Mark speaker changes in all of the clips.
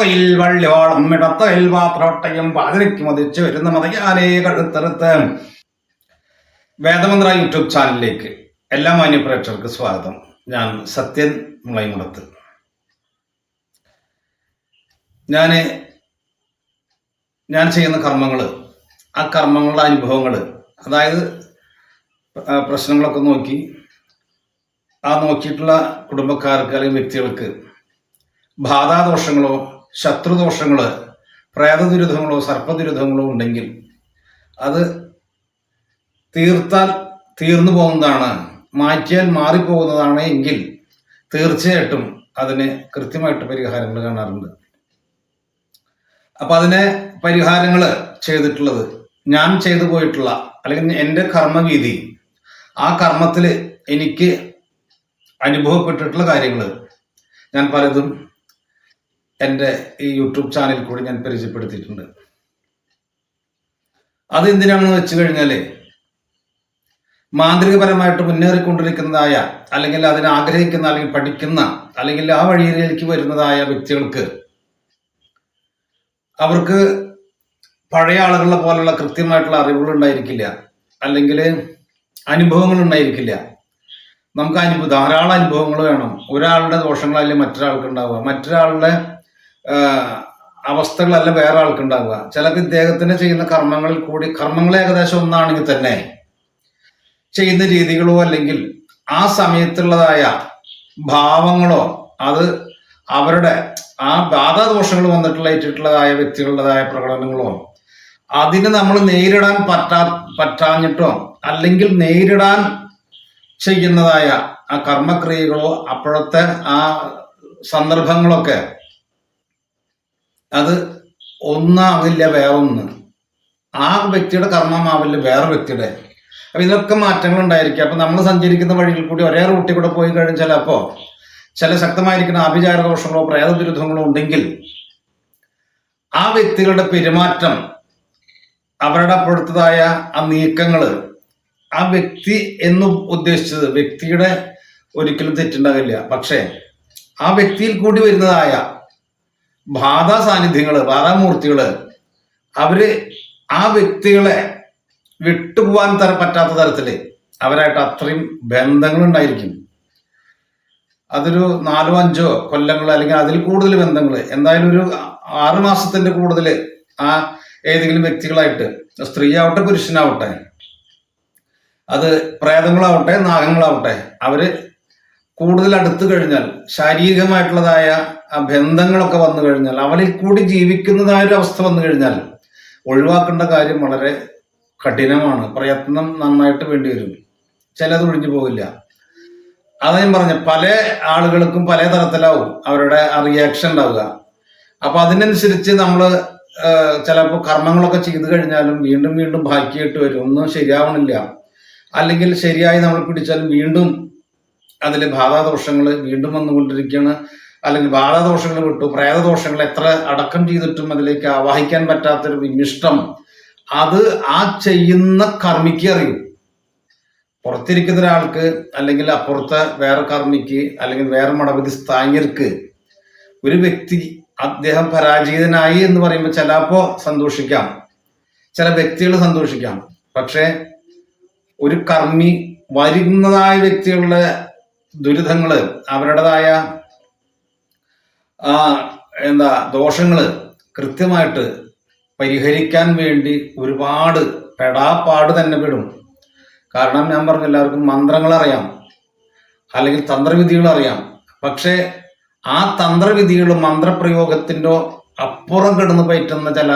Speaker 1: കയ്യിൽ വള്ളിവാളും ഇടത്ത കയ്യിൽ പാത്രവട്ടയും പാതിരയ്ക്ക് മതിച്ച് വരുന്ന മതയാലേ കഴുത്തെടുത്ത് വേദമന്ത്ര യൂട്യൂബ് ചാനലിലേക്ക് എല്ലാ മാന്യ പ്രേക്ഷകർക്ക് സ്വാഗതം. ഞാൻ സത്യൻ മുളൈമുടത്ത്. ഞാൻ ഞാൻ ചെയ്യുന്ന കർമ്മങ്ങൾ ആ കർമ്മങ്ങളുടെ അനുഭവങ്ങൾ അതായത് പ്രശ്നങ്ങളൊക്കെ നോക്കി ആ നോക്കിയിട്ടുള്ള കുടുംബക്കാർക്ക് അല്ലെങ്കിൽ വ്യക്തികൾക്ക് ബാധാദോഷങ്ങളോ ശത്രുദോഷങ്ങളോ പ്രേതദുരിതങ്ങളോ സർപ്പദുരിതങ്ങളോ ഉണ്ടെങ്കിൽ അത് തീർത്താൽ തീർന്നു പോകുന്നതാണ് മാറ്റിയാൽ മാറിപ്പോകുന്നതാണ് എങ്കിൽ തീർച്ചയായിട്ടും അതിന് കൃത്യമായിട്ട് പരിഹാരങ്ങൾ കാണാറുണ്ട്. അപ്പൊ അതിനെ പരിഹാരങ്ങൾ ചെയ്തിട്ടുള്ളത് ഞാൻ ചെയ്തു പോയിട്ടുള്ള അല്ലെങ്കിൽ എന്റെ കർമ്മവീതി ആ കർമ്മത്തിൽ എനിക്ക് അനുഭവപ്പെട്ടിട്ടുള്ള കാര്യങ്ങൾ ഞാൻ പലതും എന്റെ ഈ യൂട്യൂബ് ചാനലിൽ കൂടി ഞാൻ പരിചയപ്പെടുത്തിയിട്ടുണ്ട്. അത് എന്തിനാണെന്ന് വെച്ച് കഴിഞ്ഞാൽ മാന്ത്രികപരമായിട്ട് മുന്നേറിക്കൊണ്ടിരിക്കുന്നതായ അല്ലെങ്കിൽ അതിനെ ആഗ്രഹിക്കുന്ന അല്ലെങ്കിൽ പഠിക്കുന്ന അല്ലെങ്കിൽ ആ വഴിയിലേക്ക് വരുന്നതായ വ്യക്തികൾക്ക് അവർക്ക് പഴയ ആളുകളെ പോലുള്ള കൃത്യമായിട്ടുള്ള അറിവുകൾ ഉണ്ടായിരിക്കില്ല അല്ലെങ്കിൽ അനുഭവങ്ങൾ ഉണ്ടായിരിക്കില്ല. നമുക്ക് അനുഭവം ധാരാളം അനുഭവങ്ങൾ വേണം. ഒരാളുടെ ദോഷങ്ങളല്ലേ മറ്റൊരാൾക്ക് ഉണ്ടാവുക. മറ്റൊരാളുടെ അവസ്ഥകളല്ല വേറെ ആൾക്കുണ്ടാവുക. ചിലപ്പോൾ ഇദ്ദേഹത്തിന് ചെയ്യുന്ന കർമ്മങ്ങളിൽ കൂടി കർമ്മങ്ങൾ ഏകദേശം ഒന്നാണെങ്കിൽ തന്നെ ചെയ്യുന്ന രീതികളോ അല്ലെങ്കിൽ ആ സമയത്തുള്ളതായ ഭാവങ്ങളോ അത് അവരുടെ ആ ബാധാദോഷങ്ങൾ വന്നിട്ടുള്ള ഏറ്റിട്ടുള്ളതായ വ്യക്തികളുടേതായ പ്രകടനങ്ങളോ അതിന് നമ്മൾ നേരിടാൻ പറ്റാ പറ്റാഞ്ഞിട്ടോ അല്ലെങ്കിൽ നേരിടാൻ ചെയ്യുന്നതായ ആ കർമ്മക്രിയകളോ അപ്പോഴത്തെ ആ സന്ദർഭങ്ങളൊക്കെ അത് ഒന്നാവില്ല വേറൊന്ന്. ആ വ്യക്തിയുടെ കർമ്മമാവില്ല വേറെ വ്യക്തിയുടെ. അപ്പൊ ഇതിലൊക്കെ മാറ്റങ്ങൾ ഉണ്ടായിരിക്കും അപ്പൊ നമ്മൾ സഞ്ചരിക്കുന്ന വഴിയിൽ കൂടി ഒരേ റൂട്ടിൽ കൂടെ പോയി കഴിഞ്ഞാൽ ചിലപ്പോ ചില ശക്തമായിരിക്കുന്ന ആഭിചാര ദോഷങ്ങളോ പ്രേതദുരിതങ്ങളോ ഉണ്ടെങ്കിൽ ആ വ്യക്തികളുടെ പെരുമാറ്റം അവരുടെ അപ്പോഴത്തതായ ആ നീക്കങ്ങൾ ആ വ്യക്തി എന്ന് ഉദ്ദേശിച്ചത് വ്യക്തിയുടെ ഒരിക്കലും തെറ്റുണ്ടാകില്ല പക്ഷേ ആ വ്യക്തിയിൽ കൂടി വരുന്നതായ ബാധാ സാന്നിധ്യങ്ങൾ ബാധാമൂർത്തികൾ അവർ ആ വ്യക്തികളെ വിട്ടുപോകാൻ തര പറ്റാത്ത തരത്തിൽ അവരായിട്ട് അത്രയും ബന്ധങ്ങൾ ഉണ്ടായിരിക്കും അതൊരു നാലോ അഞ്ചോ കൊല്ലങ്ങൾ അല്ലെങ്കിൽ അതിൽ കൂടുതൽ ബന്ധങ്ങൾ എന്തായാലും ഒരു ആറു മാസത്തിന്റെ കൂടുതൽ ആ ഏതെങ്കിലും വ്യക്തികളായിട്ട് സ്ത്രീ ആവട്ടെ പുരുഷനാവട്ടെ അത് പ്രേതങ്ങളാവട്ടെ നാഗങ്ങളാവട്ടെ അവർ കൂടുതൽ അടുത്തു കഴിഞ്ഞാൽ ശാരീരികമായിട്ടുള്ളതായ ബന്ധങ്ങളൊക്കെ വന്നു കഴിഞ്ഞാൽ അവരിൽ കൂടി ജീവിക്കുന്നതായ ഒരു അവസ്ഥ വന്നു കഴിഞ്ഞാൽ ഒഴിവാക്കേണ്ട കാര്യം വളരെ കഠിനമാണ്. പ്രയത്നം നന്നായിട്ട് വേണ്ടി വരും. ചിലത് ഒഴിഞ്ഞു പോകില്ല അതാ ഞാൻ പറഞ്ഞ പല ആളുകൾക്കും പല തരത്തിലാവും അവരുടെ ആ റിയാക്ഷൻ ഉണ്ടാവുക. അപ്പൊ അതിനനുസരിച്ച് നമ്മൾ ചിലപ്പോൾ കർമ്മങ്ങളൊക്കെ ചെയ്തു കഴിഞ്ഞാലും വീണ്ടും വീണ്ടും ബാക്കിയായിട്ട് വരും. ഒന്നും ശരിയാവണില്ല. അല്ലെങ്കിൽ ശരിയായി നമ്മൾ പിടിച്ചാലും വീണ്ടും അതിലെ ബാധാദോഷങ്ങൾ വീണ്ടും വന്നുകൊണ്ടിരിക്കുകയാണ്. അല്ലെങ്കിൽ ബാലദോഷങ്ങൾ വിട്ടു പ്രേതദോഷങ്ങൾ എത്ര അടക്കം ചെയ്തിട്ടും അതിലേക്ക് ആവാഹിക്കാൻ പറ്റാത്തൊരു വിമിഷ്ടം അത് ആ ചെയ്യുന്ന കർമ്മിക്ക് അറിയും. പുറത്തിരിക്കുന്ന ഒരാൾക്ക് അല്ലെങ്കിൽ അപ്പുറത്തെ വേറെ കർമ്മിക്ക് അല്ലെങ്കിൽ വേറെ മടപതി സ്ഥാനികർക്ക് ഒരു വ്യക്തി അദ്ദേഹം പരാജിതനായി എന്ന് പറയുമ്പോൾ ചിലപ്പോ സന്തോഷിക്കാം ചില വ്യക്തികൾ സന്തോഷിക്കാം. പക്ഷേ ഒരു കർമ്മി വരുന്നതായ വ്യക്തികളുടെ ദുരിതങ്ങൾ അവരുടേതായ ആ എന്താ ദോഷങ്ങൾ കൃത്യമായിട്ട് പരിഹരിക്കാൻ വേണ്ടി ഒരുപാട് പെടാപ്പാട് തന്നെ പെടും. കാരണം ഞാൻ പറഞ്ഞ എല്ലാവർക്കും മന്ത്രങ്ങൾ അറിയാം അല്ലെങ്കിൽ തന്ത്രവിധികൾ അറിയാം പക്ഷേ ആ തന്ത്രവിധികളും മന്ത്രപ്രയോഗത്തിന്റെ അപ്പുറം കിടന്ന് പറ്റുന്ന ചില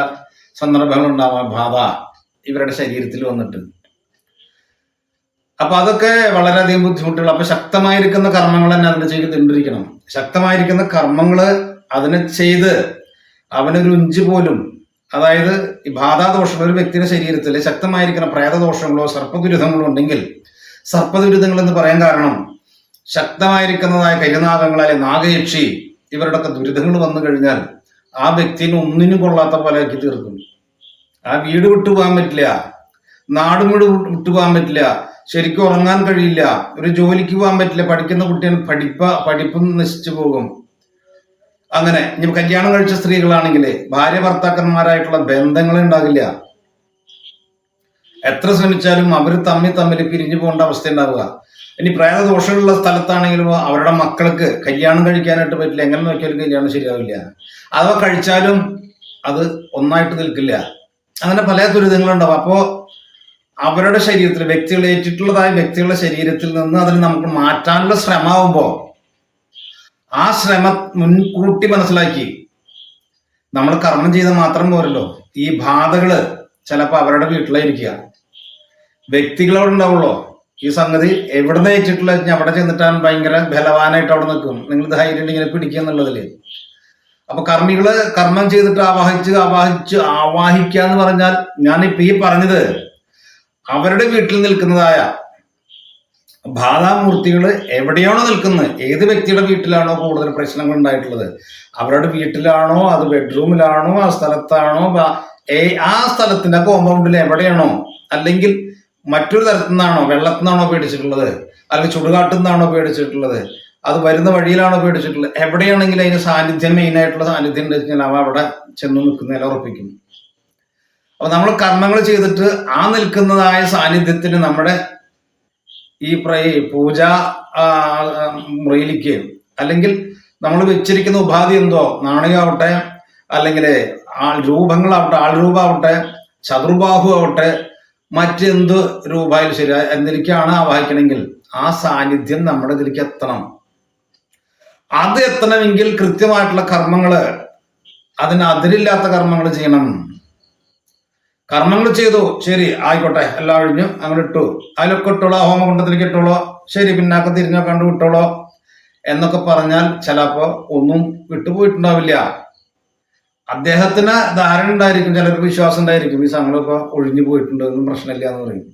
Speaker 1: സന്ദർഭങ്ങൾ ഉണ്ടാവാം ബാധ ഇവരുടെ ശരീരത്തിൽ വന്നിട്ട്. അപ്പൊ അതൊക്കെ വളരെയധികം ബുദ്ധിമുട്ടുകൾ. അപ്പൊ ശക്തമായിരിക്കുന്ന കർമ്മങ്ങൾ തന്നെ അതിന് ചെയ്തുകൊണ്ടിരിക്കണം ശക്തമായിരിക്കുന്ന കർമ്മങ്ങൾ അതിനെ ചെയ്ത് അവനൊരു ഇഞ്ച് പോലും അതായത് ഈ ബാധാദോഷങ്ങൾ ഒരു വ്യക്തിയുടെ ശരീരത്തിൽ ശക്തമായിരിക്കുന്ന പ്രേതദോഷങ്ങളോ സർപ്പദുരിതങ്ങളോ ഉണ്ടെങ്കിൽ സർപ്പദുരിതങ്ങൾ എന്ന് പറയാൻ കാരണം ശക്തമായിരിക്കുന്നതായ കരിനാഗങ്ങളായ നാഗയക്ഷി ഇവരുടെയൊക്കെ ദുരിതങ്ങൾ വന്നു കഴിഞ്ഞാൽ ആ വ്യക്തിനെ ഒന്നിനും കൊള്ളാത്ത പോലെ ആക്കി തീർക്കും. ആ വീട് വിട്ടു പോകാൻ പറ്റില്ല നാടും വീട് വിട്ടു പോകാൻ പറ്റില്ല ശരിക്കും ഉറങ്ങാൻ കഴിയില്ല. ഒരു ജോലിക്ക് പോകാൻ പറ്റില്ല. പഠിക്കുന്ന കുട്ടികൾ പഠിപ്പ പഠിപ്പും നശിച്ചു പോകും. അങ്ങനെ ഇനി കല്യാണം കഴിച്ച സ്ത്രീകളാണെങ്കിൽ ഭാര്യ ഭർത്താക്കന്മാരായിട്ടുള്ള ബന്ധങ്ങൾ ഉണ്ടാകില്ല എത്ര ശ്രമിച്ചാലും അവർ തമ്മിൽ തമ്മിൽ പിരിഞ്ഞു പോകേണ്ട അവസ്ഥ ഉണ്ടാവുക ഇനി പ്രേതദോഷമുള്ള സ്ഥലത്താണെങ്കിലും അവരുടെ മക്കൾക്ക് കല്യാണം കഴിക്കാനായിട്ട് പറ്റില്ല. എങ്ങനെ നോക്കിയാലും കല്യാണം ശരിയാവില്ല. അഥവാ കഴിച്ചാലും അത് ഒന്നായിട്ട് നിൽക്കില്ല. അങ്ങനെ പല ദുരിതങ്ങളുണ്ടാവും. അപ്പോ അവരുടെ ശരീരത്തിൽ വ്യക്തികൾ ഏറ്റിട്ടുള്ളതായ വ്യക്തികളുടെ ശരീരത്തിൽ നിന്ന് അതിന് നമുക്ക് മാറ്റാനുള്ള ശ്രമമാകുമ്പോൾ ആ ശ്രമം മുൻകൂട്ടി മനസ്സിലാക്കി നമ്മൾ കർമ്മം ചെയ്ത് മാത്രം പോരല്ലോ. ഈ ബാധകൾ ചിലപ്പോൾ അവരുടെ വീട്ടിലായിരിക്കുക. വ്യക്തികളോട് ഉണ്ടാവുള്ളൂ. ഈ സംഗതി എവിടെ നിന്ന് ഏറ്റിട്ടുള്ള അവിടെ ചെന്നിട്ടാണ് ഭയങ്കര ബലവാനായിട്ട് അവിടെ നിൽക്കും. നിങ്ങൾ ധൈര്യം ഇങ്ങനെ പിടിക്കുക എന്നുള്ളതിൽ. അപ്പൊ കർമ്മികൾ കർമ്മം ചെയ്തിട്ട് ആവാഹിച്ച് ആവാഹിച്ച് ആവാഹിക്കുക എന്ന് പറഞ്ഞാൽ ഞാൻ ഇപ്പൊ ഈ പറഞ്ഞത് അവരുടെ വീട്ടിൽ നിൽക്കുന്നതായ ബാധാമൂർത്തികൾ എവിടെയാണോ നിൽക്കുന്നത്? ഏത് വ്യക്തിയുടെ വീട്ടിലാണോ കൂടുതൽ പ്രശ്നങ്ങൾ ഉണ്ടായിട്ടുള്ളത്? അവരുടെ വീട്ടിലാണോ? അത് ബെഡ്റൂമിലാണോ? ആ സ്ഥലത്താണോ? ആ സ്ഥലത്തിന്റെ കോമ്പൗണ്ടിൽ എവിടെയാണോ? അല്ലെങ്കിൽ മറ്റൊരു തരത്തിൽ നിന്നാണോ? വെള്ളത്തിൽ നിന്നാണോ പേടിച്ചിട്ടുള്ളത്? അല്ലെങ്കിൽ ചുടുകാട്ടിൽ നിന്നാണോ പേടിച്ചിട്ടുള്ളത്? അത് വരുന്ന വഴിയിലാണോ പേടിച്ചിട്ടുള്ളത്? എവിടെയാണെങ്കിലും അതിന് സാന്നിധ്യം മെയിനായിട്ടുള്ള സാന്നിധ്യം ഉണ്ട് വെച്ചാൽ അവ അവിടെ ചെന്ന് നിൽക്കുന്നതിൽ ഉറപ്പിക്കും. അപ്പൊ നമ്മൾ കർമ്മങ്ങൾ ചെയ്തിട്ട് ആ നിൽക്കുന്നതായ സാന്നിധ്യത്തിന് നമ്മുടെ ഈ പൂജ മുറിയിലേക്ക് അല്ലെങ്കിൽ നമ്മൾ വെച്ചിരിക്കുന്ന ഉപാധി എന്തോ? നാണയമാവട്ടെ അല്ലെങ്കിൽ ആൾ രൂപങ്ങളാവട്ടെ ആൾ രൂപമാവട്ടെ ചതുർബാഹു ആവട്ടെ മറ്റെന്ത് രൂപമായാലും ശരി എന്തിലേക്കാണ് ആവാഹിക്കണമെങ്കിൽ ആ സാന്നിധ്യം നമ്മുടെ ഇതിലേക്ക് എത്തണം. അത് എത്തണമെങ്കിൽ കൃത്യമായിട്ടുള്ള കർമ്മങ്ങൾ അതിന് അതിരില്ലാത്ത കർമ്മങ്ങൾ ചെയ്യണം. കർമ്മങ്ങൾ ചെയ്തു. ശരി ആയിക്കോട്ടെ. എല്ലാം കഴിഞ്ഞു. അങ്ങനെ ഇട്ടു. അതിലൊക്കെ ഇട്ടോളോ ഹോമകുണ്ടത്തിലേക്ക് ഇട്ടോളോ. ശരി പിന്നാക്കം തിരിഞ്ഞോ കണ്ടു വിട്ടോളോ. എന്നൊക്കെ പറഞ്ഞാൽ ചിലപ്പോ ഒന്നും വിട്ടുപോയിട്ടുണ്ടാവില്ല. അദ്ദേഹത്തിന് ധാരണ ഉണ്ടായിരിക്കും ചിലർക്ക് വിശ്വാസം ഉണ്ടായിരിക്കും. ഈ സംഘങ്ങളൊക്കെ ഒഴിഞ്ഞു പോയിട്ടുണ്ട് ഒന്നും പ്രശ്നമില്ല എന്ന് പറയും.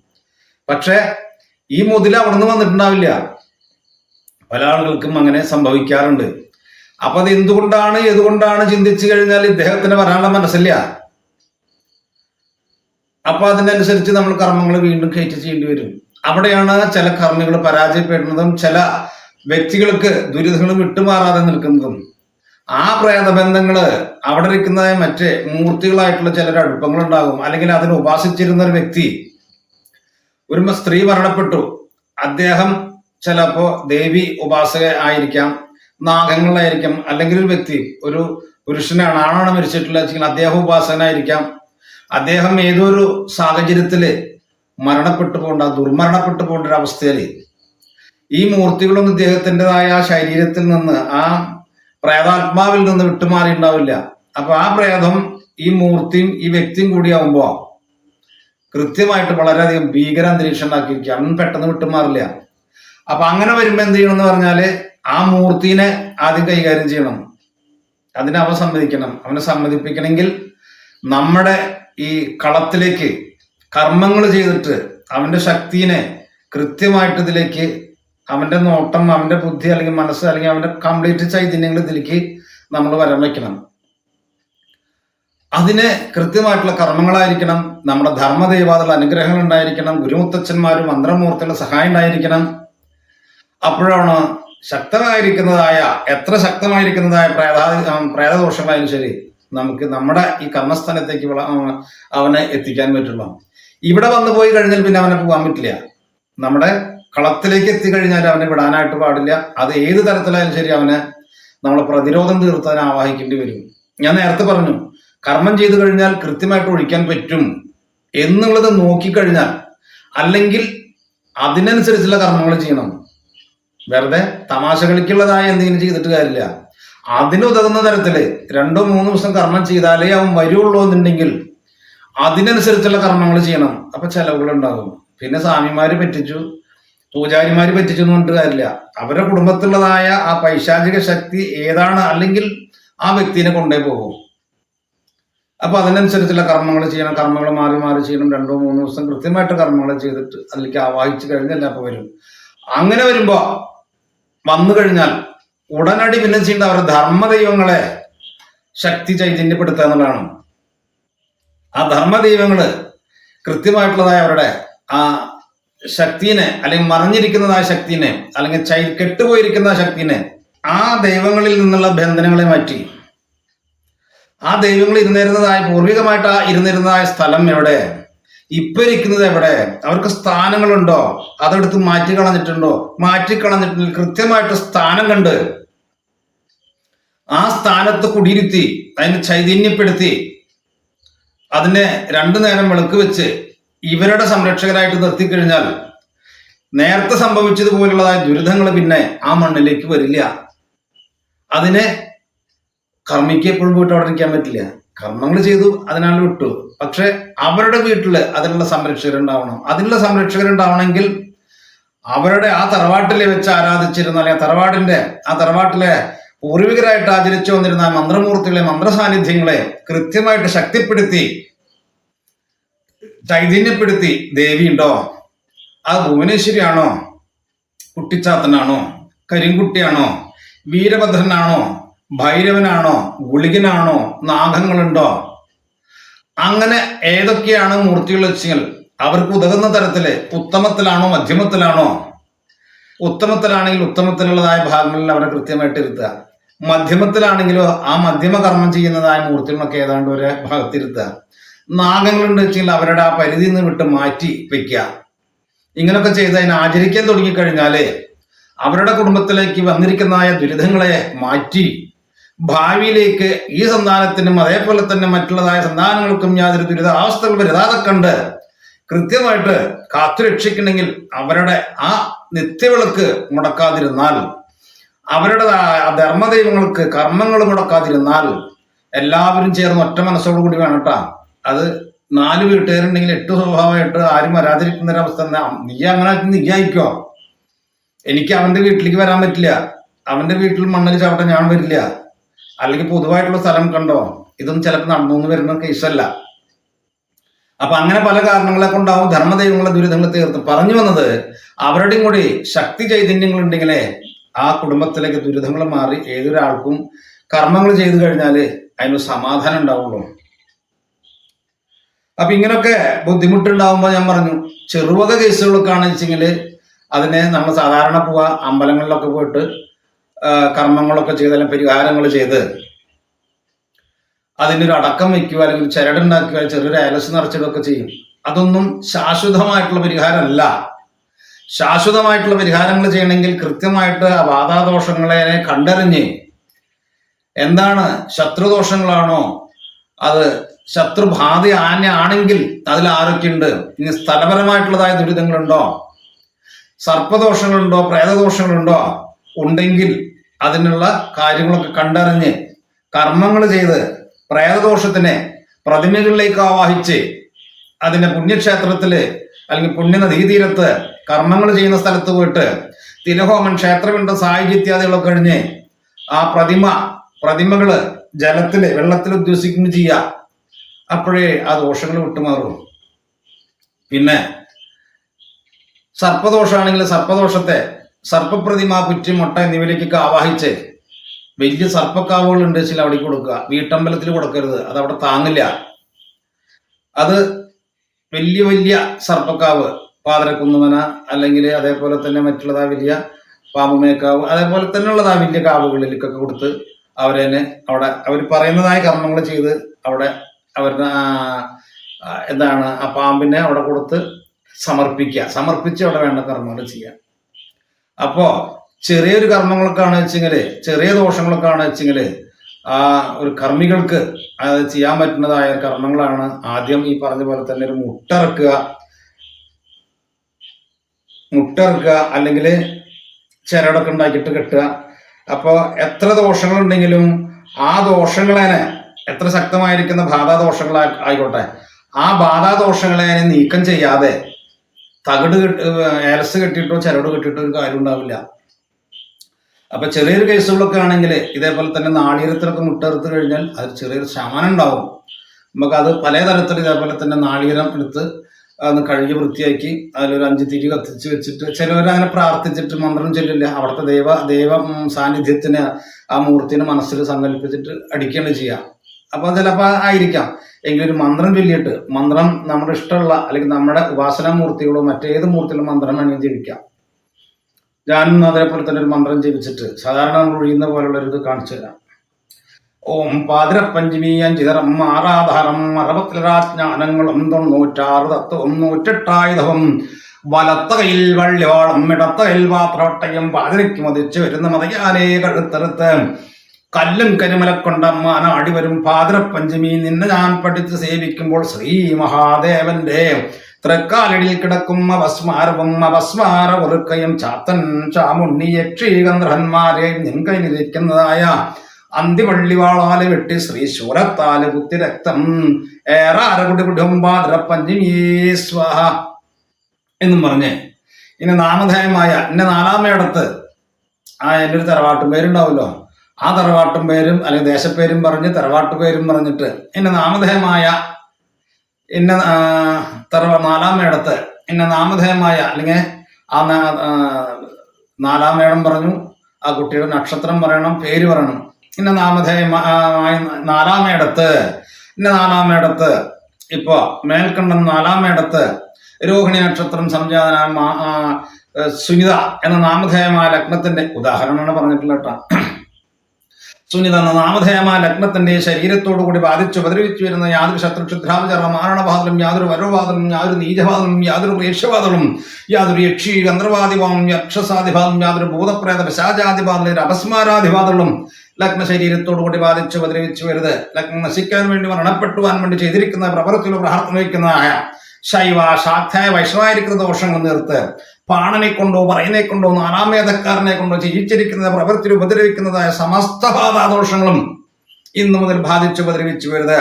Speaker 1: പക്ഷെ ഈ മുതൽ നിന്ന് വന്നിട്ടുണ്ടാവില്ല. പല ആളുകൾക്കും അങ്ങനെ സംഭവിക്കാറുണ്ട്. അപ്പൊ അത് എന്തുകൊണ്ടാണ് ഏതുകൊണ്ടാണ് ചിന്തിച്ചു കഴിഞ്ഞാൽ ഇദ്ദേഹത്തിന് വരാനുള്ള മനസ്സില്ല? അപ്പൊ അതിനനുസരിച്ച് നമ്മൾ കർമ്മങ്ങൾ വീണ്ടും കയറ്റി ചെയ്യേണ്ടി വരും. അവിടെയാണ് ചില കർമ്മികൾ പരാജയപ്പെടുന്നതും ചില വ്യക്തികൾക്ക് ദുരിതങ്ങൾ വിട്ടുമാറാതെ നിൽക്കുന്നതും. ആ പ്രേതബന്ധങ്ങൾ അവിടെ ഇരിക്കുന്നതായ മറ്റേ മൂർത്തികളായിട്ടുള്ള ചിലർ അടുപ്പങ്ങളുണ്ടാകും. അല്ലെങ്കിൽ അതിനെ ഉപാസിച്ചിരുന്ന ഒരു വ്യക്തി. ഒരു സ്ത്രീ മരണപ്പെട്ടു. അദ്ദേഹം ചിലപ്പോ ദേവി ഉപാസക ആയിരിക്കാം നാഗങ്ങളായിരിക്കാം അല്ലെങ്കിൽ ഒരു വ്യക്തി ഒരു പുരുഷനാണ്. ആണാണ് മരിച്ചിട്ടുള്ള അദ്ദേഹം ഉപാസകനായിരിക്കാം. അദ്ദേഹം ഏതൊരു സാഹചര്യത്തിൽ മരണപ്പെട്ടു പോകേണ്ട ദുർമരണപ്പെട്ടു പോകേണ്ട ഒരു അവസ്ഥയിൽ ഈ മൂർത്തികളൊന്നും ഇദ്ദേഹത്തിന്റെതായ ശരീരത്തിൽ നിന്ന് ആ പ്രേതാത്മാവിൽ നിന്ന് വിട്ടുമാറി ഉണ്ടാവില്ല അപ്പൊ ആ പ്രേതം ഈ മൂർത്തിയും ഈ വ്യക്തിയും കൂടിയാവുമ്പോ കൃത്യമായിട്ട് വളരെയധികം ഭീകര അന്തരീക്ഷം ഉണ്ടാക്കിയിരിക്കുക അവൻ പെട്ടെന്ന് വിട്ടുമാറില്ല. അപ്പൊ അങ്ങനെ വരുമ്പോ എന്ത് ചെയ്യണം എന്ന് പറഞ്ഞാൽ ആ മൂർത്തിനെ ആദ്യം കൈകാര്യം ചെയ്യണം. അതിനെ അവൻ സമ്മതിക്കണം. അവനെ സമ്മതിപ്പിക്കണമെങ്കിൽ നമ്മുടെ ഈ കളത്തിലേക്ക് കർമ്മങ്ങൾ ചെയ്തിട്ട് അവന്റെ ശക്തിനെ കൃത്യമായിട്ട് ഇതിലേക്ക് അവന്റെ നോട്ടം അവന്റെ ബുദ്ധി അല്ലെങ്കിൽ മനസ്സ് അല്ലെങ്കിൽ അവന്റെ കംപ്ലീറ്റ് ചൈതന്യങ്ങൾ ഇതിലേക്ക് നമ്മൾ വരം വയ്ക്കണം അതിന് കൃത്യമായിട്ടുള്ള കർമ്മങ്ങളായിരിക്കണം നമ്മുടെ ധർമ്മദൈവാദുള്ള അനുഗ്രഹങ്ങൾ ഉണ്ടായിരിക്കണം ഗുരുമുത്തച്ഛന്മാരും മന്ത്രമൂർത്തികളുടെ സഹായം ഉണ്ടായിരിക്കണം. അപ്പോഴാണ് ശക്തമായിരിക്കുന്നതായ എത്ര ശക്തമായിരിക്കുന്നതായ പ്രേതാ പ്രേതദോഷമായാലും ശരി നമുക്ക് നമ്മുടെ ഈ കർമ്മസ്ഥാനത്തേക്ക് അവനെ എത്തിക്കാൻ പറ്റുള്ളൂ. ഇവിടെ വന്നു പോയി കഴിഞ്ഞാൽ പിന്നെ അവനെ പോകാൻ പറ്റില്ല. നമ്മുടെ കളത്തിലേക്ക് എത്തിക്കഴിഞ്ഞാൽ അവനെ വിടാനായിട്ട് പാടില്ല. അത് ഏത് തരത്തിലായാലും ശരി അവനെ നമ്മൾ പ്രതിരോധം തീർത്താൻ ആവാഹിക്കേണ്ടി വരും. ഞാൻ നേരത്തെ പറഞ്ഞു കർമ്മം ചെയ്തു കഴിഞ്ഞാൽ കൃത്യമായിട്ട് ഒഴിക്കാൻ പറ്റും എന്നുള്ളത് നോക്കിക്കഴിഞ്ഞാൽ അല്ലെങ്കിൽ അതിനനുസരിച്ചുള്ള കർമ്മങ്ങൾ ചെയ്യണം. വെറുതെ തമാശ കളിക്കുള്ളതായ എന്തെങ്കിലും ചെയ്തിട്ട് കാര്യമില്ല. അതിനുതകുന്ന തരത്തിൽ രണ്ടോ മൂന്നോ ദിവസം കർമ്മം ചെയ്താലേ അവൻ വരുള്ളൂ എന്നുണ്ടെങ്കിൽ അതിനനുസരിച്ചുള്ള കർമ്മങ്ങൾ ചെയ്യണം. അപ്പൊ ചെലവുകൾ ഉണ്ടാകും പിന്നെ സ്വാമിമാര് പറ്റിച്ചു. പൂജാരിമാര് പറ്റിച്ചു എന്ന് പറഞ്ഞിട്ട് കാര്യമില്ല. അവരുടെ കുടുംബത്തിലുള്ളതായ ആ പൈശാചിക ശക്തി ഏതാണ്? അല്ലെങ്കിൽ ആ വ്യക്തിനെ കൊണ്ടേ പോകും. അപ്പൊ അതിനനുസരിച്ചുള്ള കർമ്മങ്ങൾ ചെയ്യണം. കർമ്മങ്ങൾ മാറി മാറി ചെയ്യണം. രണ്ടോ മൂന്നോ ദിവസം കൃത്യമായിട്ട് കർമ്മങ്ങൾ ചെയ്തിട്ട് അതിലേക്ക് ആവാഹിച്ചു കഴിഞ്ഞാൽ അപ്പൊ വരും. അങ്ങനെ വരുമ്പോ വന്നു കഴിഞ്ഞാൽ ഉടനടി പിന്നെ ചെയ്യേണ്ട അവരുടെ ധർമ്മദൈവങ്ങളെ ശക്തി ചൈതന്യപ്പെടുത്തുക എന്നുള്ളതാണ്. ആ ധർമ്മദൈവങ്ങൾ കൃത്യമായിട്ടുള്ളതായ അവരുടെ ആ ശക്തിനെ അല്ലെങ്കിൽ മറഞ്ഞിരിക്കുന്നതായ ശക്തിനെ അല്ലെങ്കിൽ ചൈ കെട്ടുപോയിരിക്കുന്ന ആ ശക്തിനെ ആ ദൈവങ്ങളിൽ നിന്നുള്ള ബന്ധനങ്ങളെ മാറ്റി. ആ ദൈവങ്ങൾ ഇരുന്നിരുന്നതായ പൂർവികമായിട്ട് ആ ഇരുന്നിരുന്നതായ സ്ഥലം എവിടെ? ഇപ്പൊ ഇരിക്കുന്നത് എവിടെ? അവർക്ക് സ്ഥാനങ്ങളുണ്ടോ? അതെടുത്ത് മാറ്റി കളഞ്ഞിട്ടുണ്ടോ? മാറ്റി കളഞ്ഞിട്ടുണ്ടെങ്കിൽ കൃത്യമായിട്ട് സ്ഥാനം കണ്ട് ആ സ്ഥാനത്ത് കുടിയിരുത്തി അതിനെ ചൈതന്യപ്പെടുത്തി അതിനെ രണ്ടു നേരം വിളക്ക് വെച്ച് ഇവരുടെ സംരക്ഷകരായിട്ട് നിർത്തിക്കഴിഞ്ഞാൽ നേരത്തെ സംഭവിച്ചതുപോലുള്ളതായ ദുരിതങ്ങൾ പിന്നെ ആ മണ്ണിലേക്ക് വരില്ല. അതിനെ കർമ്മിക്ക് എപ്പോഴും പോയിട്ട് അവിടെ ഇരിക്കാൻ പറ്റില്ല. കർമ്മങ്ങൾ ചെയ്തു അതിനാൽ വിട്ടു. പക്ഷെ അവരുടെ വീട്ടിൽ അതിനുള്ള സംരക്ഷകരുണ്ടാവണം. അതിനുള്ള സംരക്ഷകരുണ്ടാവണമെങ്കിൽ അവരുടെ ആ തറവാട്ടിലെ വെച്ച് ആരാധിച്ചിരുന്ന അല്ലെങ്കിൽ തറവാടിന്റെ ആ തറവാട്ടിലെ പൂർവികരായിട്ട് ആചരിച്ചു വന്നിരുന്ന മന്ത്രമൂർത്തികളെ മന്ത്രസാന്നിധ്യങ്ങളെ കൃത്യമായിട്ട് ശക്തിപ്പെടുത്തി ചൈതന്യപ്പെടുത്തി ദേവിയുണ്ടോ അത് ഭുവനേശ്വരിയാണോ? കുട്ടിച്ചാത്തനാണോ? കരിങ്കുട്ടിയാണോ? വീരഭദ്രനാണോ? ഭൈരവനാണോ? ഗുളികനാണോ? നാഗങ്ങളുണ്ടോ? അങ്ങനെ ഏതൊക്കെയാണ് മൂർത്തികൾ വെച്ചെങ്കിൽ അവർക്ക് ഉതകുന്ന തരത്തിൽ ഉത്തമത്തിലാണോ മധ്യമത്തിലാണോ? ഉത്തമത്തിലാണെങ്കിൽ ഉത്തമത്തിലുള്ളതായ ഭാഗങ്ങളിൽ അവരെ കൃത്യമായിട്ട് ഇരുത്തുക. മധ്യമത്തിലാണെങ്കിലോ ആ മധ്യമ കർമ്മം ചെയ്യുന്നതായ മൂർത്തികളൊക്കെ ഏതാണ്ട് ഒരു ഭാഗത്തിരുത്തുക. നാഗങ്ങളുണ്ട് വെച്ചെങ്കിൽ അവരുടെ ആ പരിധിയിൽ നിന്ന് വിട്ട് മാറ്റി വെക്കുക. ഇങ്ങനെയൊക്കെ ചെയ്ത് അതിനെ ആചരിക്കാൻ തുടങ്ങിക്കഴിഞ്ഞാൽ അവരുടെ കുടുംബത്തിലേക്ക് വന്നിരിക്കുന്നതായ ദുരിതങ്ങളെ മാറ്റി ഭാവിയിലേക്ക് ഈ സന്താനത്തിനും അതേപോലെ തന്നെ മറ്റുള്ളതായ സന്താനങ്ങൾക്കും യാതൊരു ദുരിതാവസ്ഥകൾ വരാതെ കണ്ട് കൃത്യമായിട്ട് കാത്തുരക്ഷിക്കണമെങ്കിൽ അവരുടെ ആ നിത്യവിളക്ക് മുടക്കാതിരുന്നാൽ അവരുടെ ധർമ്മദൈവങ്ങൾക്ക് കർമ്മങ്ങൾ മുടക്കാതിരുന്നാൽ എല്ലാവരും ചേർന്ന് ഒറ്റ മനസ്സോടു കൂടി വേണം കേട്ടാ. അത് നാല് വീട്ടുകാരുണ്ടെങ്കിൽ എട്ട് സ്വഭാവമായിട്ട് ആരും വരാതിരിക്കുന്ന ഒരവസ്ഥ നീ അങ്ങനെ നീ അയക്കോ എനിക്ക് അവന്റെ വീട്ടിലേക്ക് വരാൻ പറ്റില്ല. അവന്റെ വീട്ടിൽ മണ്ണിൽ ചവിട്ടാൻ ഞാൻ വരില്ല. അല്ലെങ്കിൽ പൊതുവായിട്ടുള്ള സ്ഥലം കണ്ടോ? ഇതൊന്നും ചിലപ്പോൾ നടന്നു വരുന്ന കേസല്ല അപ്പൊ അങ്ങനെ പല കാരണങ്ങളെ കൊണ്ടാവും ധർമ്മദൈവങ്ങളെ ദുരിതങ്ങൾ തീർത്ത് പറഞ്ഞു വന്നത് അവരുടെയും കൂടി ശക്തി ചൈതന്യങ്ങൾ ഉണ്ടെങ്കിലേ ആ കുടുംബത്തിലേക്ക് ദുരിതങ്ങൾ മാറി ഏതൊരാൾക്കും കർമ്മങ്ങൾ ചെയ്തു കഴിഞ്ഞാൽ അതിന് സമാധാനം ഉണ്ടാവുള്ളൂ. അപ്പൊ ഇങ്ങനൊക്കെ ബുദ്ധിമുട്ടുണ്ടാവുമ്പോൾ ഞാൻ പറഞ്ഞു ചെറുവക കേസുകളൊക്കെ ആണെന്ന് വെച്ചെങ്കിൽ അതിനെ നമ്മൾ സാധാരണ പോവാ അമ്പലങ്ങളിലൊക്കെ പോയിട്ട് കർമ്മങ്ങളൊക്കെ ചെയ്ത് അല്ലെങ്കിൽ പരിഹാരങ്ങൾ ചെയ്ത് അതിനൊരു അടക്കം വയ്ക്കുക അല്ലെങ്കിൽ ചരടുണ്ടാക്കുക ചെറിയൊരു അലസ് നിറച്ചിടുകയൊക്കെ ചെയ്യും. അതൊന്നും ശാശ്വതമായിട്ടുള്ള പരിഹാരമല്ല. ശാശ്വതമായിട്ടുള്ള പരിഹാരങ്ങൾ ചെയ്യണമെങ്കിൽ കൃത്യമായിട്ട് ആ ബാധാദോഷങ്ങളെ കണ്ടറിഞ്ഞ് എന്താണ് ശത്രുദോഷങ്ങളാണോ അത് ശത്രുബാധ ആനയാണെങ്കിൽ അതിൽ ആരൊക്കെയുണ്ട് ഇനി സ്ഥലപരമായിട്ടുള്ളതായ ദുരിതങ്ങളുണ്ടോ സർപ്പദോഷങ്ങളുണ്ടോ പ്രേതദോഷങ്ങളുണ്ടോ ഉണ്ടെങ്കിൽ അതിനുള്ള കാര്യങ്ങളൊക്കെ കണ്ടറിഞ്ഞ് കർമ്മങ്ങൾ ചെയ്ത് പ്രേതദോഷത്തിനെ പ്രതിമകളിലേക്ക് ആവാഹിച്ച് അതിന്റെ പുണ്യക്ഷേത്രത്തിൽ അല്ലെങ്കിൽ പുണ്യനദീതീരത്ത് കർമ്മങ്ങൾ ചെയ്യുന്ന സ്ഥലത്ത് പോയിട്ട് തിരഹോമൻ ക്ഷേത്രപിണ്ഡ സായുജ്യ ഇത്യാദികളൊക്കെ കഴിഞ്ഞ് ആ പ്രതിമ പ്രതിമകൾ ജലത്തിൽ വെള്ളത്തിൽ ഉദ്വസിക്കുന്നു ചെയ്യുക അപ്പോഴേ ആ ദോഷങ്ങൾ വിട്ടുമാറും. പിന്നെ സർപ്പദോഷമാണെങ്കിൽ സർപ്പദോഷത്തെ സർപ്പപ്രതിമ കുറ്റി മുട്ട എന്നിവയിലേക്കൊക്കെ ആവാഹിച്ച് വലിയ സർപ്പക്കാവുകൾ ഉണ്ട് വെച്ചാൽ അവിടെ കൊടുക്കുക. വീട്ടമ്പലത്തിൽ കൊടുക്കരുത്. അത് അവിടെ താങ്ങില്ല. അത് വലിയ വലിയ സർപ്പക്കാവ് പാതരക്കുന്നുമന അല്ലെങ്കിൽ അതേപോലെ തന്നെ മറ്റുള്ളതാ വലിയ പാമ്പുമേക്കാവ് അതേപോലെ തന്നെ ഉള്ളതാ വലിയ കാവുകളിലേക്കൊക്കെ കൊടുത്ത് അവരെ അവിടെ അവർ പറയുന്നതായ കർമ്മങ്ങൾ ചെയ്ത് അവിടെ അവരുടെ എന്താണ് ആ പാമ്പിനെ അവിടെ കൊടുത്ത് സമർപ്പിക്കുക. സമർപ്പിച്ച് അവിടെ വേണ്ട കർമ്മങ്ങൾ ചെയ്യാം. അപ്പോ ചെറിയൊരു കർമ്മങ്ങൾക്കാണ് വെച്ചെങ്കിൽ ചെറിയ ദോഷങ്ങളൊക്കെയാണ് വെച്ചെങ്കിൽ ആ ഒരു കർമ്മികൾക്ക് അത് ചെയ്യാൻ പറ്റുന്നതായ കർമ്മങ്ങളാണ് ആദ്യം ഈ പറഞ്ഞ പോലെ തന്നെ ഒരു മുട്ടറക്കുക. മുട്ടറക്കുക അല്ലെങ്കിൽ ചിരടൊക്കെ ഉണ്ടാക്കിയിട്ട് കെട്ടുക. അപ്പോൾ എത്ര ദോഷങ്ങളുണ്ടെങ്കിലും ആ ദോഷങ്ങളെ എത്ര ശക്തമായിരിക്കുന്ന ആയിക്കോട്ടെ ആ ബാധാദോഷങ്ങളെ നീക്കം ചെയ്യാതെ തകിട് കെട്ട് ഏലസ് കെട്ടിയിട്ടോ ചരട് കെട്ടിയിട്ടോ ഒരു കാര്യം ഉണ്ടാവില്ല. അപ്പൊ ചെറിയൊരു കേസുകളൊക്കെ ആണെങ്കിൽ ഇതേപോലെ തന്നെ നാളീരത്തിലൊക്കെ മുട്ടെടുത്ത് കഴിഞ്ഞാൽ അത് ചെറിയൊരു ശമനം ഉണ്ടാവും. അത് പല തരത്തിൽ ഇതേപോലെ തന്നെ നാളീരം എടുത്ത് ഒന്ന് കഴുകി വൃത്തിയാക്കി അതിലൊരു അഞ്ച് തിരി കത്തിച്ച് വെച്ചിട്ട് ചിലവർ അങ്ങനെ പ്രാർത്ഥിച്ചിട്ട് മന്ത്രം ചൊല്ലില്ല. അവിടുത്തെ ദൈവ ദൈവ സാന്നിധ്യത്തിന് ആ മൂർത്തിനെ മനസ്സിൽ സങ്കല്പിച്ചിട്ട് അടിക്കുകയാണ് ചെയ്യുക. അപ്പൊ ചിലപ്പോൾ ആയിരിക്കാം. എങ്കിലും ഒരു മന്ത്രം ചൊല്ലിയിട്ട് മന്ത്രം നമ്മുടെ ഇഷ്ടമുള്ള അല്ലെങ്കിൽ നമ്മുടെ ഉപാസന മൂർത്തികളോ മറ്റേത് മൂർത്തിയുള്ള മന്ത്രം വേണമെങ്കിൽ ജപിക്കാം. ഞാനും അതേപോലെ തന്നെ ഒരു മന്ത്രം ജപിച്ചിട്ട് സാധാരണ നമ്മൾ ഒഴിയുന്ന പോലുള്ള ഒരു ഇത് കാണിച്ചു തരാം. ഓം പാതിരപ്പഞ്ചമി അഞ്ചിതരം ആറാധാരം അറുപത്തിരാജ്ഞാനങ്ങളും തൊണ്ണൂറ്റാറ് തത്വം നൂറ്റെട്ടായുധവും. വലത്ത കയ്യിൽ വള്ളിയോളം ഇടത്ത കയ്യിൽ പാത്രവട്ടയും പാതിരയ്ക്ക് മതിച്ച് വരുന്ന മതയാലേ കഴുത്തെടുത്ത് കല്ലും കരിമലക്കൊണ്ടമ്മാന അടിവരും പാതിരപ്പഞ്ചമി നിന്നെ ഞാൻ പഠിച്ച് സേവിക്കുമ്പോൾ ശ്രീ മഹാദേവന്റെ തൃക്കാലടിയിൽ കിടക്കും അപസ്മാരവും അപസ്മാര ഉറുക്കയും ചാത്തൻ ചാമുണ്ണി യക്ഷീകന്ദ്രന്മാരെ നിൻകൈലിരിക്കുന്നതായ അന്തിവള്ളിവാളാൽ വെട്ടി ശ്രീ ശൂരത്താൽ കുത്തിരക്തം രക്തം. ഏറെ കുടുംബ സ്വാഹ. എന്നും പറഞ്ഞ് ഇനി നാമധേയമായ എന്റെ നാലാമയിടത്ത്. ആ എന്റെ ഒരു തറവാട്ടും പേരുണ്ടാവുമല്ലോ. ആ തറവാട്ടും പേരും അല്ലെങ്കിൽ ദേശപ്പേരും പറഞ്ഞ് തറവാട്ടു പേരും പറഞ്ഞിട്ട് എന്റെ നാമധേയമായ എന്നെ തറവ നാലാമേടത്ത് എന്നെ നാമധേയമായ അല്ലെങ്കിൽ ആ നാലാമേടം പറഞ്ഞു ആ കുട്ടിയുടെ നക്ഷത്രം പറയണം പേര് പറയണം. എന്നെ നാമധേയമായ നാലാമേടത്ത് എന്നെ നാലാമേടത്ത് ഇപ്പോ മേൽക്കണ്ടം നാലാമേടത്ത് രോഹിണി നക്ഷത്രം സംജാതന സുനിത എന്ന നാമധേയമായ ലഗ്നത്തിന്റെ ഉദാഹരണമാണ് പറഞ്ഞിട്ടുള്ള കേട്ടോ. സുനിത എന്ന നാമധേയമായ ലഗ്നത്തിന്റെ ശരീരത്തോടു കൂടി ബാധിച്ചു ഉപദ്രവിച്ചു വരുന്ന യാതൊരു ശത്രുക്ഷുദ്രാവിചരണം മാരണബാധലും യാതൊരു വരവാദലും യാതൊരു നീചബാധലും യാതൊരു പ്രേക്ഷബാധകളും യാതൊരു യക്ഷി ഗന്ധർവാദിവാദം യക്ഷസാധിവാദം യാതൊരു ഭൂതപ്രേത പിശാചാദിപാദം അപസ്മാരാദിപാദങ്ങളും ലഗ്ന ശരീരത്തോടു കൂടി ബാധിച്ച് ഉപദ്രവിച്ചു വരുത്. ലഗ്നം നശിക്കാൻ വേണ്ടി മരണപ്പെട്ടുവാൻ വേണ്ടി ചെയ്തിരിക്കുന്ന പ്രവർത്തിയിലോ പ്രാർത്ഥന വയ്ക്കുന്നതായ ശൈവ ശാക്തായ വൈഷ്ണവായിരിക്കുന്ന ദോഷങ്ങൾ നിർത്ത്. പാണനെ കൊണ്ടോ പറയനെ കൊണ്ടോ നാനാമേധക്കാരനെ കൊണ്ടോ ചികിച്ചിരിക്കുന്നത് പ്രവൃത്തി ഉപദ്രവിക്കുന്നതായ സമസ്ത ബാധാദോഷങ്ങളും ഇന്നു മുതൽ ബാധിച്ചു ഉപദ്രവിച്ചു വരുത്.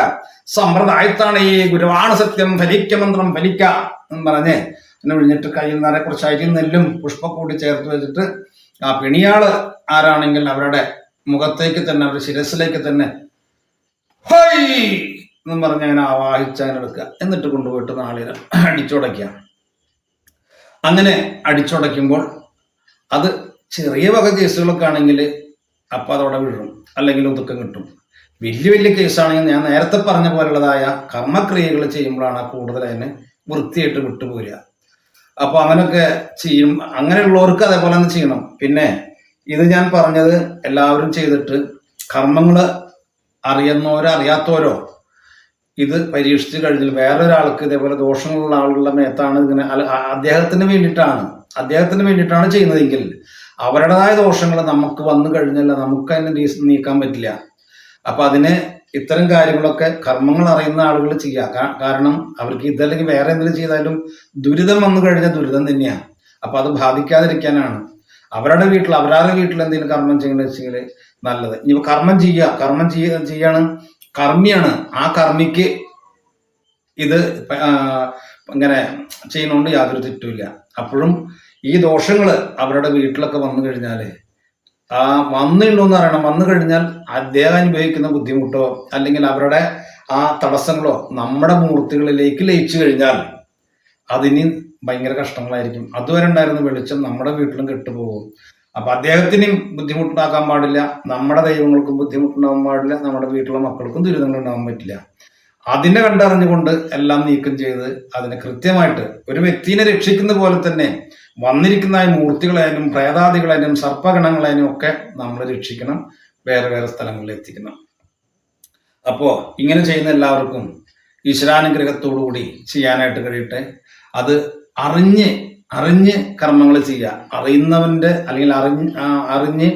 Speaker 1: സമ്പ്രദായത്താണ് ഈ ഗുരുവാണ് സത്യം ഫലിക്ക മന്ത്രം ഫലിക്ക എന്ന് പറഞ്ഞ് എന്നെ വിഴിഞ്ഞിട്ട് കയ്യിൽ നിറയെ കുറച്ച് അരി നെല്ലും പുഷ്പക്കൂടി ചേർത്ത് വെച്ചിട്ട് ആ പിണിയാൾ ആരാണെങ്കിൽ അവരുടെ മുഖത്തേക്ക് തന്നെ അവരുടെ ശിരസിലേക്ക് തന്നെ ഹൈ എന്നും പറഞ്ഞ് അങ്ങനെ ആവാഹിച്ച് എടുക്കുക. എന്നിട്ട് കൊണ്ടുപോയിട്ട് നാളിൽ അടിച്ചുടയ്ക്കുക. അങ്ങനെ അടിച്ചുടയ്ക്കുമ്പോൾ അത് ചെറിയ വക കേസുകളൊക്കെ ആണെങ്കിൽ അപ്പം അതവിടെ വീഴും. അല്ലെങ്കിൽ ഒതുക്കം കിട്ടും. വലിയ വലിയ കേസാണെങ്കിൽ ഞാൻ നേരത്തെ പറഞ്ഞ പോലുള്ളതായ കർമ്മക്രിയകൾ ചെയ്യുമ്പോഴാണ് കൂടുതൽ അതിനെ വൃത്തിയായിട്ട് വിട്ടുപോരുക. അപ്പോൾ അങ്ങനെയൊക്കെ ചെയ്യും. അങ്ങനെയുള്ളവർക്ക് അതേപോലെ തന്നെ ചെയ്യണം. പിന്നെ ഇത് ഞാൻ പറഞ്ഞത് എല്ലാവരും ചെയ്തിട്ട് കർമ്മങ്ങൾ അറിയുന്നവരോ അറിയാത്തവരോ ഇത് പരീക്ഷിച്ച് കഴിഞ്ഞാൽ വേറൊരാൾക്ക് ഇതേപോലെ ദോഷങ്ങളുള്ള ആളുകളുടെ മേത്താണ് ഇങ്ങനെ അദ്ദേഹത്തിന് വേണ്ടിയിട്ടാണ്. അദ്ദേഹത്തിന് വേണ്ടിയിട്ടാണ് ചെയ്യുന്നതെങ്കിൽ അവരുടേതായ ദോഷങ്ങൾ നമുക്ക് വന്നു കഴിഞ്ഞാൽ നമുക്ക് അതിനെ നീക്കാൻ പറ്റില്ല. അപ്പൊ അതിന് ഇത്തരം കാര്യങ്ങളൊക്കെ കർമ്മങ്ങൾ അറിയുന്ന ആളുകൾ ചെയ്യുക. കാരണം അവർക്ക് ഇതല്ലെങ്കിൽ വേറെ എന്തെങ്കിലും ചെയ്താലും ദുരിതം വന്നു കഴിഞ്ഞാൽ ദുരിതം തന്നെയാണ്. അപ്പൊ അത് ബാധിക്കാതിരിക്കാനാണ്. അവരുടെ വീട്ടിൽ അവരുടെ വീട്ടിൽ എന്തെങ്കിലും കർമ്മം ചെയ്യണമെന്ന് വെച്ചെങ്കിൽ നല്ലത്. ഇനി കർമ്മം ചെയ്യുക. കർമ്മം ചെയ്യ ചെയ്യാണ് കർമ്മിയാണ്. ആ കർമ്മിക്ക് ഇത് അങ്ങനെ ചെയ്യുന്നതുകൊണ്ട് യാതൊരു തെറ്റുമില്ല. അപ്പോഴും ഈ ദോഷങ്ങൾ അവരുടെ വീട്ടിലൊക്കെ വന്നു കഴിഞ്ഞാൽ ആ വന്നിട്ടുണ്ടോ എന്ന് പറയണം. വന്നു കഴിഞ്ഞാൽ അദ്ദേഹം അനുഭവിക്കുന്ന ബുദ്ധിമുട്ടോ അല്ലെങ്കിൽ അവരുടെ ആ തടസ്സങ്ങളോ നമ്മുടെ മൂർത്തികളിലേക്ക് ലയിച്ചു കഴിഞ്ഞാൽ അതിന് ഭയങ്കര കഷ്ടങ്ങളായിരിക്കും. അതുവരെ ഉണ്ടായിരുന്ന വെളിച്ചം നമ്മുടെ വീട്ടിലും കെട്ടുപോകും. അപ്പൊ അദ്ദേഹത്തിനും ബുദ്ധിമുട്ടുണ്ടാക്കാൻ പാടില്ല. നമ്മുടെ ദൈവങ്ങൾക്കും ബുദ്ധിമുട്ടുണ്ടാകാൻ പാടില്ല. നമ്മുടെ വീട്ടിലെ മക്കൾക്കും ദുരിതങ്ങൾ ഉണ്ടാകാൻ പറ്റില്ല. അതിനെ കണ്ടറിഞ്ഞുകൊണ്ട് എല്ലാം നീക്കം ചെയ്ത് അതിനെ കൃത്യമായിട്ട് ഒരു വ്യക്തിനെ രക്ഷിക്കുന്ന പോലെ തന്നെ വന്നിരിക്കുന്ന മൂർത്തികളായാലും പ്രേതാദികളായാലും സർപ്പഗണങ്ങളായാലും ഒക്കെ നമ്മൾ രക്ഷിക്കണം. വേറെ വേറെ സ്ഥലങ്ങളിൽ എത്തിക്കണം. അപ്പോ ഇങ്ങനെ ചെയ്യുന്ന എല്ലാവർക്കും ഈശ്വരാനുഗ്രഹത്തോടുകൂടി ചെയ്യാനായിട്ട് കഴിയട്ടെ. അത് അറിഞ്ഞ് അറിഞ്ഞ് കർമ്മങ്ങൾ ചെയ്യുക. അറിയുന്നവന്റെ അല്ലെങ്കിൽ അറിഞ്ഞ് അറിഞ്ഞ്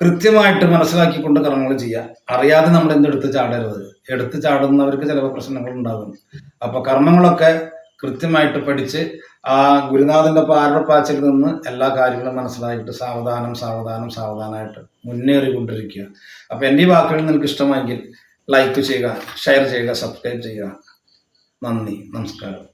Speaker 1: കൃത്യമായിട്ട് മനസ്സിലാക്കിക്കൊണ്ട് കർമ്മങ്ങൾ ചെയ്യുക. അറിയാതെ നമ്മൾ എന്തെടുത്ത് ചാടരുത്. എടുത്ത് ചാടുന്നവർക്ക് ചിലപ്പോൾ പ്രശ്നങ്ങൾ ഉണ്ടാകും. അപ്പൊ കർമ്മങ്ങളൊക്കെ കൃത്യമായിട്ട് പഠിച്ച് ആ ഗുരുനാഥന്റെ പാരപ്പാച്ചിൽ നിന്ന് എല്ലാ കാര്യങ്ങളും മനസ്സിലാക്കിയിട്ട് സാവധാനം സാവധാനം സാവധാനമായിട്ട് മുന്നേറിക്കൊണ്ടിരിക്കുക. അപ്പൊ എന്റെ ഈ വാക്കുകൾ നിങ്ങൾക്ക് ഇഷ്ടമായെങ്കിൽ ലൈക്ക് ചെയ്യുക ഷെയർ ചെയ്യുക സബ്സ്ക്രൈബ് ചെയ്യുക. നന്ദി. നമസ്കാരം.